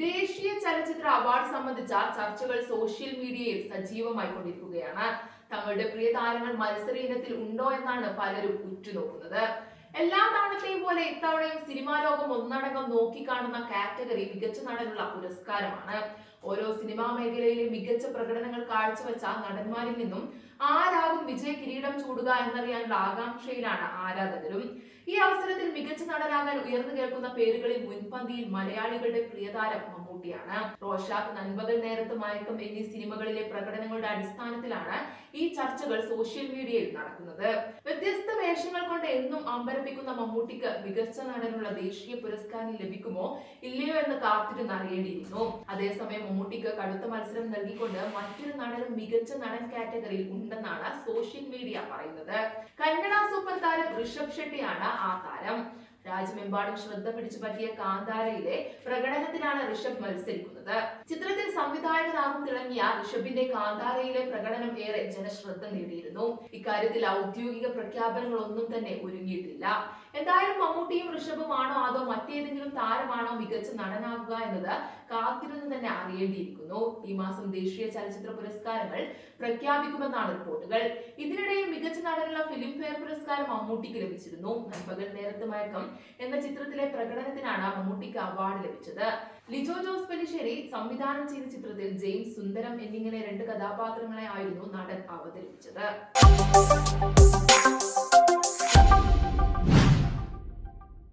ദേശീയ ചലച്ചിത്ര അവാർഡ് സംബന്ധിച്ച ചർച്ചകൾ സോഷ്യൽ മീഡിയയിൽ സജീവമായി കൊണ്ടിരിക്കുകയാണ് തങ്ങളുടെ പ്രിയ താരങ്ങൾ മത്സര ഇനത്തിൽ ഉണ്ടോ എന്നാണ് പലരും ഉറ്റുനോക്കുന്നത്. എല്ലാ തവണത്തെയും പോലെ ഇത്തവണയും സിനിമാ ലോകം ഒന്നടങ്കം നോക്കിക്കാണുന്ന കാറ്റഗറി മികച്ച നടനുള്ള പുരസ്കാരമാണ്. ഓരോ സിനിമാ മേഖലയിലെ മികച്ച പ്രകടനങ്ങൾ കാഴ്ചവെച്ച നടന്മാരിൽ നിന്നും ആരാകും വിജയ കിരീടം ചൂടുക എന്നറിയാനുള്ള ആകാംക്ഷയിലാണ് ആരാധകരും. ഈ അവസരത്തിൽ മികച്ച നടനാകാൻ ഉയർന്നു കേൾക്കുന്ന പേരുകളിൽ മുൻപന്തിയിൽ മലയാളികളുടെ പ്രിയതാരം മമ്മൂട്ടിയാണ്. റോഷാക്ക് നൻപകൽ നേരത്ത് മയക്കം എന്നീ സിനിമകളിലെ പ്രകടനങ്ങളുടെ അടിസ്ഥാനത്തിലാണ് ഈ ചർച്ചകൾ സോഷ്യൽ മീഡിയയിൽ നടക്കുന്നത്. വ്യത്യസ്ത വേഷങ്ങൾ കൊണ്ട് എന്നും അമ്പരപ്പിക്കുന്ന മമ്മൂട്ടിക്ക് മികച്ച നടനുള്ള ദേശീയ പുരസ്കാരം ലഭിക്കുമോ? ഇല്ലയോ എന്ന് കാത്തിരുന്ന് അറിയേണ്ടിയിരുന്നു. അതേസമയം മമ്മൂട്ടിക്ക് കടുത്ത മത്സരം നൽകിക്കൊണ്ട് മറ്റൊരു നടനും മികച്ച നടൻ കാറ്റഗറിയിൽ ഉണ്ടെന്നാണ് സോഷ്യൽ മീഡിയ പറയുന്നത്. കന്നഡ സൂപ്പർ താരം ഋഷഭ് ഷെട്ടിയാണ് ആ താരം. രാജ്യമെമ്പാടും ശ്രദ്ധ പിടിച്ചു പറ്റിയ കാന്താരയിലെ പ്രകടനത്തിനാണ് ഋഷഭ് മത്സരിക്കുന്നത്. ചിത്രത്തിൽ സംവിധായകനാകും തിളങ്ങിയ ഋഷഭിന്റെ കാന്താരയിലെ പ്രകടനം ഏറെ ജനശ്രദ്ധ നേടിയിരുന്നു. ഇക്കാര്യത്തിൽ ഔദ്യോഗിക പ്രഖ്യാപനങ്ങളൊന്നും തന്നെ ഒരുങ്ങിയിട്ടില്ല. എന്തായാലും മമ്മൂട്ടിയും ഋഷഭും ആണോ അതോ മറ്റേതെങ്കിലും താരമാണോ മികച്ച നടനാകുക എന്നത് കാത്തിരുന്ന് തന്നെ അറിയേണ്ടിയിരിക്കുന്നു. ഈ മാസം ദേശീയ ചലച്ചിത്ര പുരസ്കാരങ്ങൾ പ്രഖ്യാപിക്കുമെന്നാണ് റിപ്പോർട്ടുകൾ. ഇതിനിടയിൽ മികച്ച നടനുള്ള ഫിലിം ഫെയർ പുരസ്കാരം മമ്മൂട്ടിക്ക് ലഭിച്ചിരുന്നു. നൻപകൽ നേരത്തെ മയക്കം എന്ന ചിത്രത്തിലെ പ്രകടനത്തിനാണ് മമ്മൂട്ടിക്ക് അവാർഡ് ലഭിച്ചത്. ലിജോ ജോസ് പെലിശ്ശേരി സംവിധാനം ചെയ്ത ചിത്രത്തിൽ ജെയിംസ് സുന്ദരം എന്നിങ്ങനെ രണ്ട് കഥാപാത്രങ്ങളെ ആയിരുന്നു നടൻ അവതരിപ്പിച്ചത്.